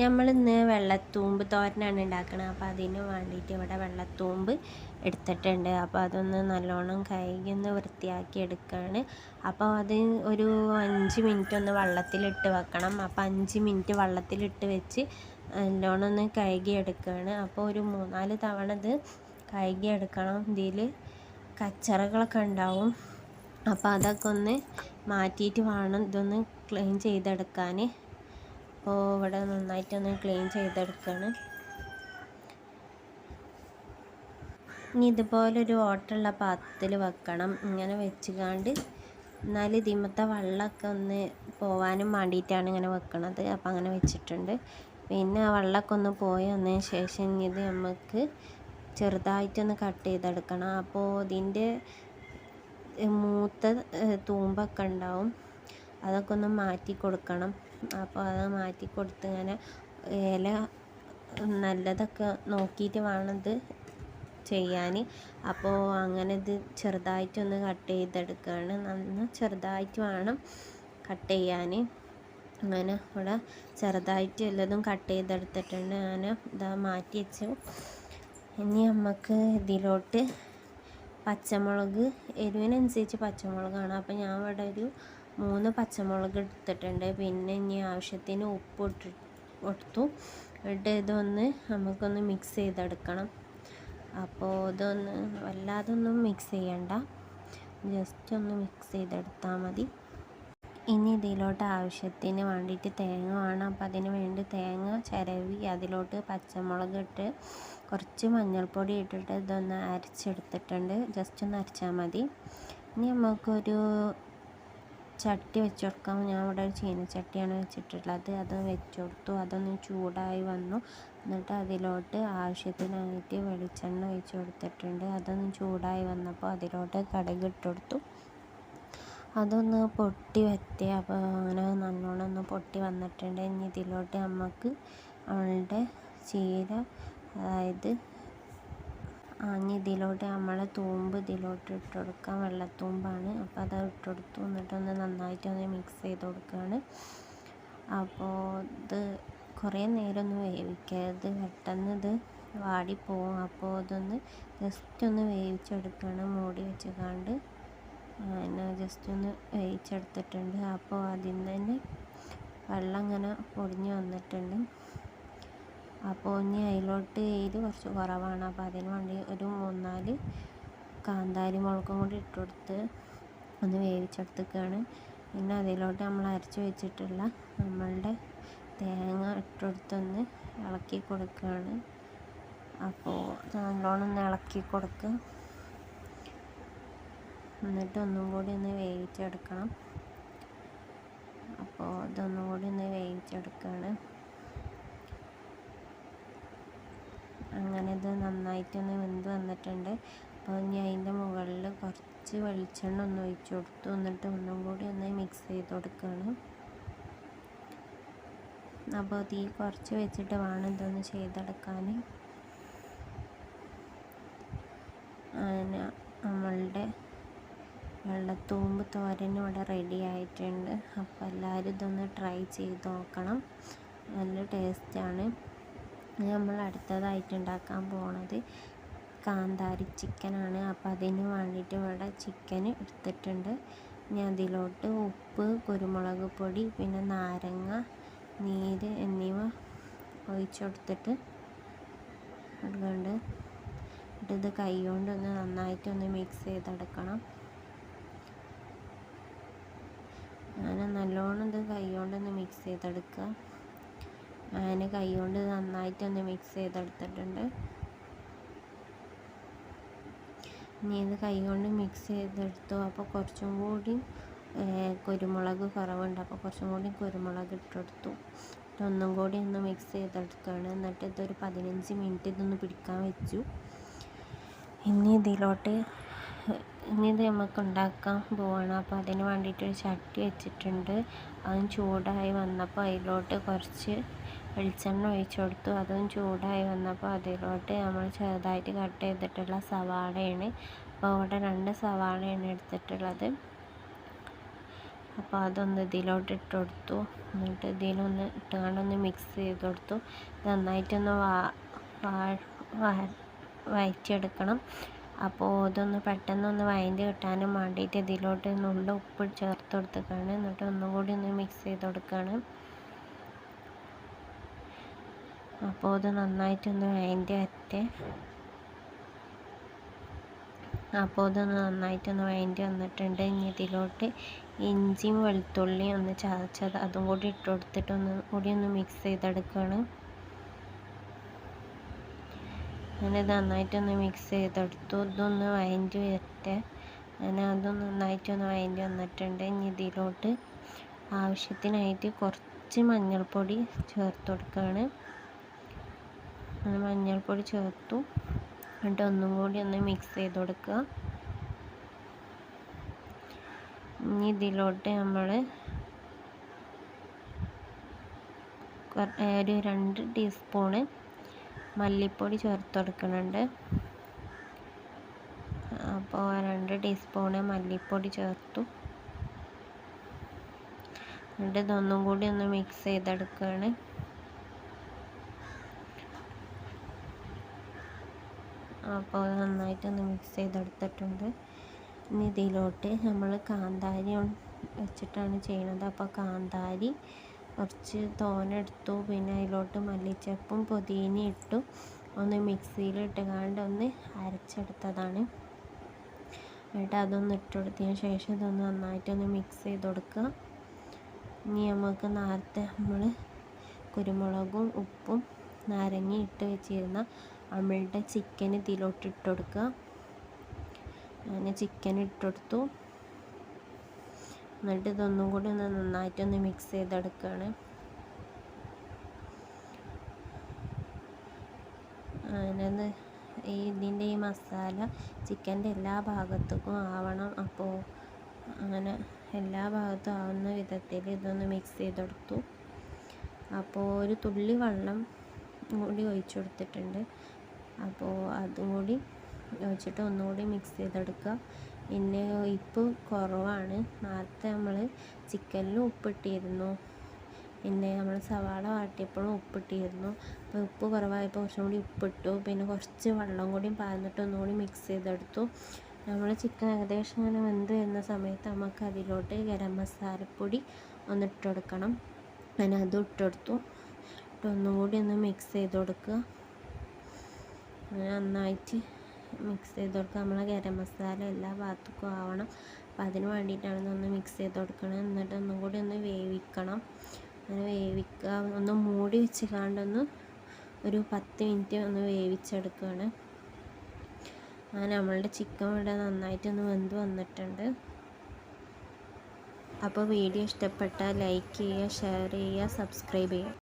നമ്മൾ ഇന്ന് വെള്ളത്തൂമ്പ് തോരനാണ് ഉണ്ടാക്കുന്നത് അപ്പോൾ അതിന് വേണ്ടിയിട്ട് ഇവിടെ വെള്ളത്തൂമ്പ് എടുത്തിട്ടുണ്ട്. അപ്പോൾ അതൊന്ന് നല്ലോണം കഴുകി ഒന്ന് വൃത്തിയാക്കി എടുക്കുകയാണ് അപ്പോൾ അത് ഒരു അഞ്ച് മിനിറ്റ് ഒന്ന് വെള്ളത്തിലിട്ട് വെക്കണം. അപ്പോൾ അഞ്ച് മിനിറ്റ് വെള്ളത്തിലിട്ട് വെച്ച് നല്ലോണം ഒന്ന് കഴുകി എടുക്കുകയാണ് അപ്പോൾ ഒരു മൂന്നാൽ തവണ ഇത് കഴുകി എടുക്കണം. ഇതിൽ കച്ചറകളൊക്കെ ഉണ്ടാവും. അപ്പോൾ അതൊക്കെ ഒന്ന് മാറ്റിയിട്ട് വേണം ഇതൊന്ന് ക്ലീൻ ചെയ്തെടുക്കാൻ അപ്പോൾ ഇവിടെ നന്നായിട്ടൊന്ന് ക്ലീൻ ചെയ്തെടുക്കുകയാണ്. ഇനി ഇതുപോലൊരു ഓട്ടുള്ള പാത്രത്തിൽ വെക്കണം. ഇങ്ങനെ വെച്ചുകാണ്ട് എന്നാൽ ഇതിമത്തെ വെള്ളമൊക്കെ ഒന്ന് പോവാനും വേണ്ടിയിട്ടാണ് ഇങ്ങനെ വെക്കണത്. അപ്പോൾ അങ്ങനെ വെച്ചിട്ടുണ്ട്. പിന്നെ ആ വെള്ളമൊക്കെ ഒന്ന് പോയി വന്നതിന് ശേഷം ഇനി ഇത് നമുക്ക് ചെറുതായിട്ടൊന്ന് കട്ട് ചെയ്തെടുക്കണം. അപ്പോൾ ഇതിന്റെ മൂത്ത തൂമ്പൊക്കെ ഉണ്ടാവും. അതൊക്കെ ഒന്ന് മാറ്റി കൊടുക്കണം. അപ്പോൾ അത് മാറ്റി കൊടുത്ത് ഇങ്ങനെ ഇല നല്ലതൊക്കെ നോക്കിയിട്ട് വേണം ഇത് ചെയ്യാൻ. അപ്പോൾ അങ്ങനെ ഇത് ചെറുതായിട്ടൊന്ന് കട്ട് ചെയ്തെടുക്കുകയാണ് നന്ന ചെറുതായിട്ട് വേണം കട്ട് ചെയ്യാൻ. അങ്ങനെ ഇവിടെ ചെറുതായിട്ട് എല്ലതും കട്ട് ചെയ്തെടുത്തിട്ടുണ്ട്. ഞാൻ ഇതാ മാറ്റി വെച്ചു. ഇനി നമുക്ക് ഇതിലോട്ട് പച്ചമുളക് എരിവിനനുസരിച്ച് പച്ചമുളകാണ്. അപ്പോൾ ഞാൻ ഇവിടെ ഒരു മൂന്ന് പച്ചമുളക് എടുത്തിട്ടുണ്ട്. പിന്നെ ഇനി ആവശ്യത്തിന് ഉപ്പ് ഇട്ട് കൊടുത്തു. എന്നിട്ട് ഇതൊന്ന് നമുക്കൊന്ന് മിക്സ് ചെയ്തെടുക്കണം. അപ്പോൾ ഇതൊന്ന് വല്ലാതൊന്നും മിക്സ് ചെയ്യണ്ട. ജസ്റ്റ് ഒന്ന് മിക്സ് ചെയ്തെടുത്താൽ മതി. ഇനി ഇതിലോട്ട് ആവശ്യത്തിന് വേണ്ടിയിട്ട് തേങ്ങ വേണം. അപ്പം അതിന് വേണ്ടി തേങ്ങ ചിരവി അതിലോട്ട് പച്ചമുളക് ഇട്ട് കുറച്ച് മഞ്ഞൾപ്പൊടി ഇട്ടിട്ട് ഇതൊന്ന് അരച്ചെടുത്തിട്ടുണ്ട്. ജസ്റ്റ് ഒന്ന് അരച്ചാൽ മതി. ഇനി നമുക്കൊരു ചട്ടി വെച്ച് കൊടുക്കാം ഞാൻ ഇവിടെ ഒരു ചീനച്ചട്ടിയാണ് വെച്ചിട്ടുള്ളത്. അത് വെച്ച് കൊടുത്തു അതൊന്ന് ചൂടായി വന്നു. എന്നിട്ട് അതിലോട്ട് ആവശ്യത്തിനായിട്ട് വെളിച്ചെണ്ണ ഒഴിച്ച് കൊടുത്തിട്ടുണ്ട് അതൊന്ന് ചൂടായി വന്നപ്പോൾ അതിലോട്ട് കടുക് ഇട്ട് കൊടുത്തു അതൊന്ന് പൊട്ടി വറ്റി അപ്പോൾ അങ്ങനെ നല്ലോണം ഒന്ന് പൊട്ടി വന്നിട്ടുണ്ട്. ഇനി ഇതിലോട്ട് നമുക്ക് അവളുടെ ചീര അതായത് ഇനി ഇതിലോട്ട് നമ്മൾ തൂമ്പ് ഇതിലോട്ട് ഇട്ട് കൊടുക്കാം വെള്ളത്തൂമ്പാണ്. അപ്പോൾ അത് ഇട്ട് കൊടുത്തു നന്നായിട്ട് ഒന്ന് മിക്സ് ചെയ്ത് കൊടുക്കുകയാണ് അപ്പോൾ ഇത് കുറേ നേരം ഒന്ന് വേവിക്കരുത്. പെട്ടെന്ന് ഇത് വാടിപ്പോവും. അപ്പോൾ ഇതൊന്ന് ജസ്റ്റ് ഒന്ന് വേവിച്ചെടുക്കുകയാണ് മൂടി വെച്ചുകൊണ്ട് പിന്നെ ജസ്റ്റ് ഒന്ന് വേവിച്ചെടുത്തിട്ടുണ്ട്. അപ്പോൾ അതിൽ നിന്ന് തന്നെ വെള്ളം ഇങ്ങനെ പൊടിഞ്ഞ് വന്നിട്ടുണ്ട്. അപ്പോൾ ഇനി അതിലോട്ട് എരി കുറച്ച് കുറവാണ്. അപ്പോൾ അതിന് വേണ്ടി ഒരു മൂന്നാൽ കാന്താരി മുളകും കൂടി ഇട്ട് കൊടുത്ത് ഒന്ന് വേവിച്ചെടുത്തേക്കാണ്. പിന്നെ അതിലോട്ട് നമ്മൾ അരച്ച് വെച്ചിട്ടുള്ള നമ്മളുടെ തേങ്ങ ഇട്ടെടുത്തൊന്ന് ഇളക്കി കൊടുക്കുകയാണ്. അപ്പോൾ നല്ലോണം ഒന്ന് ഇളക്കി കൊടുക്കുക. എന്നിട്ട് ഒന്നും കൂടി ഒന്ന് വേവിച്ചെടുക്കണം. അപ്പോൾ ഇതൊന്നും കൂടി ഒന്ന് വേവിച്ചെടുക്കുകയാണ്. അങ്ങനെ ഇത് നന്നായിട്ടൊന്ന് വെന്ത് വന്നിട്ടുണ്ട്. അപ്പോൾ ഇനി അതിന്റെ മുകളിൽ കുറച്ച് വെളിച്ചെണ്ണ ഒന്ന് ഒഴിച്ചു കൊടുത്തു. എന്നിട്ട് ഒന്നും കൂടി ഒന്ന് മിക്സ് ചെയ്ത് കൊടുക്കുകയാണ് അപ്പോൾ തീ കുറച്ച് വെച്ചിട്ട് വേണം ഇതൊന്ന് ചെയ്തെടുക്കാൻ. നമ്മളുടെ വെള്ളത്തൂമ്പ് തോരൻ ഇവിടെ റെഡി ആയിട്ടുണ്ട്. അപ്പോൾ എല്ലാവരും ഇതൊന്ന് ട്രൈ ചെയ്ത് നോക്കണം. നല്ല ടേസ്റ്റാണ് നമ്മൾ അടുത്തതായിട്ട് ഉണ്ടാക്കാൻ പോണത് കാന്താരി ചിക്കനാണ്. അപ്പോൾ അതിന് വേണ്ടിയിട്ട് ഇവിടെ ചിക്കൻ എടുത്തിട്ടുണ്ട്. ഇനി അതിലോട്ട് ഉപ്പ് കുരുമുളക് പൊടി പിന്നെ നാരങ്ങ നീര് എന്നിവ ഒഴിച്ചു കൊടുത്തിട്ട് അതുകൊണ്ട് ഇത് കൈ നന്നായിട്ട് ഒന്ന് മിക്സ് ചെയ്തെടുക്കണം. ഞാൻ നല്ലോണം ഇത് കൈ കൊണ്ടൊന്ന് മിക്സ് ചെയ്തെടുക്കുക അങ്ങനെ കൈകൊണ്ട് നന്നായിട്ടൊന്ന് മിക്സ് ചെയ്തെടുത്തിട്ടുണ്ട്. ഇനി ഇത് കൈകൊണ്ട് മിക്സ് ചെയ്തെടുത്തു. അപ്പോൾ കുറച്ചും കൂടി കുരുമുളക് കുറവുണ്ട്. അപ്പോൾ കുറച്ചും കൂടി കുരുമുളക് ഇട്ടെടുത്തു. ഒന്നും കൂടി ഒന്ന് മിക്സ് ചെയ്തെടുക്കുകയാണ്. എന്നിട്ട് ഇതൊരു പതിനഞ്ച് മിനിറ്റ് ഇതൊന്ന് പിടിക്കാൻ വെച്ചു. ഇനി ഇതിലോട്ട് ഇനി ഇത് നമുക്ക് ഉണ്ടാക്കാൻ പോവാണ്. അപ്പോൾ അതിന് വേണ്ടിയിട്ട് ഒരു ചട്ടി വെച്ചിട്ടുണ്ട്. അതും ചൂടായി വന്നപ്പോൾ അതിലോട്ട് കുറച്ച് വെളിച്ചെണ്ണ ഒഴിച്ചു കൊടുത്തു. അതും ചൂടായി വന്നപ്പോൾ അതിലോട്ട് നമ്മൾ ചെറുതായിട്ട് കട്ട് ചെയ്തിട്ടുള്ള സവാളയാണ്. അപ്പോൾ ഇവിടെ രണ്ട് സവാളയാണ് എടുത്തിട്ടുള്ളത്. അപ്പോൾ അതൊന്ന് ഇതിലോട്ട് ഇട്ട് കൊടുത്തു. എന്നിട്ട് ഇതിലൊന്ന് ഇട്ടുകൊണ്ടൊന്ന് മിക്സ് ചെയ്ത് കൊടുത്തു. നന്നായിട്ടൊന്ന് വാ വഴറ്റിയെടുക്കണം. അപ്പോൾ ഇതൊന്ന് പെട്ടെന്നൊന്ന് വഴണ്ടി കിട്ടാനും വേണ്ടിയിട്ട് ഇതിലോട്ട് നുള്ള ഉപ്പ് ചേർത്ത് കൊടുത്തേക്കാണ് എന്നിട്ട് ഒന്നുകൂടി ഒന്ന് മിക്സ് ചെയ്ത് കൊടുക്കുകയാണ്. അപ്പോൾ അത് നന്നായിട്ടൊന്ന് വേണ്ടി വരട്ടെ അപ്പോൾ അതൊന്ന് നന്നായിട്ടൊന്ന് വേണ്ടി വന്നിട്ടുണ്ട്. ഇനി ഇതിലോട്ട് ഇഞ്ചിയും വെളുത്തുള്ളിയും ഒന്ന് ചതച്ചത് അതും കൂടി ഇട്ട് കൊടുത്തിട്ട് ഒന്ന് കൂടി ഒന്ന് മിക്സ് ചെയ്തെടുക്കുകയാണ് അങ്ങനെ നന്നായിട്ടൊന്ന് മിക്സ് ചെയ്തെടുത്തു. ഇതൊന്ന് വഴണ്ടി വരട്ടെ. അങ്ങനെ അതും നന്നായിട്ടൊന്ന് വഴണ്ടി വന്നിട്ടുണ്ട്. ഇനി ഇതിലോട്ട് ആവശ്യത്തിനായിട്ട് കുറച്ച് മഞ്ഞൾപ്പൊടി ചേർത്ത് കൊടുക്കുകയാണ് മഞ്ഞൾപ്പൊടി ചേർത്തു. എന്നിട്ട് ഒന്നും കൂടി ഒന്ന് മിക്സ് ചെയ്ത് കൊടുക്കുക. ഇനി ഇതിലോട്ട് നമ്മൾ ഒരു രണ്ട് ടീസ്പൂണ് മല്ലിപ്പൊടി ചേർത്ത് കൊടുക്കുന്നുണ്ട്. അപ്പോൾ രണ്ട് ടീസ്പൂണ് മല്ലിപ്പൊടി ചേർത്തു. എന്നിട്ട് ഇതൊന്നും കൂടി ഒന്ന് മിക്സ് ചെയ്തെടുക്കുകയാണ്. അപ്പോൾ നന്നായിട്ട് ഒന്ന് മിക്സ് ചെയ്തെടുത്തിട്ടുണ്ട്. ഇനി ഇതിലോട്ട് നമ്മൾ കാന്താരി വെച്ചിട്ടാണ് ചെയ്യുന്നത് അപ്പോൾ കാന്താരി കുറച്ച് തോനെടുത്തു. പിന്നെ അതിലോട്ട് മല്ലിച്ചപ്പും പുതിന ഇട്ടു. ഒന്ന് മിക്സിയിലിട്ട് കാണ്ട് ഒന്ന് അരച്ചെടുത്തതാണ്. എന്നിട്ട് അതൊന്ന് ഇട്ട് കൊടുത്തതിന് ശേഷം ഇതൊന്ന് നന്നായിട്ടൊന്ന് മിക്സ് ചെയ്ത് കൊടുക്കുക ഇനി നമുക്ക് നേരത്തെ നമ്മൾ കുരുമുളകും ഉപ്പും നാരങ്ങയും ഇട്ട് വെച്ചിരുന്ന നമ്മളുടെ ചിക്കൻ ഇതിലോട്ട് ഇട്ടുകൊടുക്കുക ഞാൻ ചിക്കൻ ഇട്ടെടുത്തു. എന്നിട്ട് ഇതൊന്നും കൂടി ഒന്ന് നന്നായിട്ടൊന്ന് മിക്സ് ചെയ്തെടുക്കുകയാണ്. അങ്ങനെ ഈ ഇതിന്റെ ഈ മസാല ചിക്കന്റെ എല്ലാ ഭാഗത്തേക്കും ആവണം. അപ്പോൾ അങ്ങനെ എല്ലാ ഭാഗത്തും ആവുന്ന വിധത്തിൽ ഇതൊന്ന് മിക്സ് ചെയ്തെടുത്തു. അപ്പോൾ ഒരു തുള്ളി വെള്ളം കൂടി ഒഴിച്ചു കൊടുത്തിട്ടുണ്ട്. അപ്പോൾ അതും കൂടി വെച്ചിട്ട് ഒന്നുകൂടി മിക്സ് ചെയ്തെടുക്കുക. പിന്നെ ഉപ്പ് കുറവാണ്. നേരത്തെ നമ്മൾ ചിക്കനിലും ഉപ്പിട്ടിരുന്നു. പിന്നെ നമ്മൾ സവാള വാട്ടിയപ്പോഴും ഉപ്പിട്ടിരുന്നു. അപ്പോൾ ഉപ്പ് കുറവായപ്പോൾ കുറച്ചും കൂടി ഉപ്പിട്ടു. പിന്നെ കുറച്ച് വെള്ളം കൂടി പാർന്നിട്ട് ഒന്നുകൂടി മിക്സ് ചെയ്തെടുത്തു. നമ്മൾ ചിക്കൻ ഏകദേശം ഇങ്ങനെ വെന്ത് വരുന്ന സമയത്ത് നമുക്ക് അതിലോട്ട് ഗരം മസാലപ്പൊടി ഒന്ന് ഇട്ട് കൊടുക്കണം. ഞാൻ അതും കൂടി ഒന്ന് മിക്സ് ചെയ്ത് കൊടുക്കുക. നന്നായിട്ട് മിക്സ് ചെയ്ത് കൊടുക്കുക. നമ്മളെ ഗരം മസാല എല്ലാ ഭാഗത്തേക്കും ആവണം. അപ്പം അതിന് വേണ്ടിയിട്ടാണ് ഒന്ന് മിക്സ് ചെയ്ത് കൊടുക്കണം. എന്നിട്ട് ഒന്നും കൂടി ഒന്ന് വേവിക്കണം. അങ്ങനെ വേവിക്കുക. ഒന്ന് മൂടി വെച്ച് കാണ്ടൊന്ന് ഒരു പത്ത് മിനിറ്റ് ഒന്ന് വേവിച്ചെടുക്കുകയാണ്. അങ്ങനെ നമ്മളുടെ ചിക്കൻ ഇവിടെ നന്നായിട്ടൊന്ന് വെന്ത് വന്നിട്ടുണ്ട്. അപ്പോൾ വീഡിയോ ഇഷ്ടപ്പെട്ടാൽ ലൈക്ക് ചെയ്യുക ഷെയർ ചെയ്യുക സബ്സ്ക്രൈബ് ചെയ്യുക.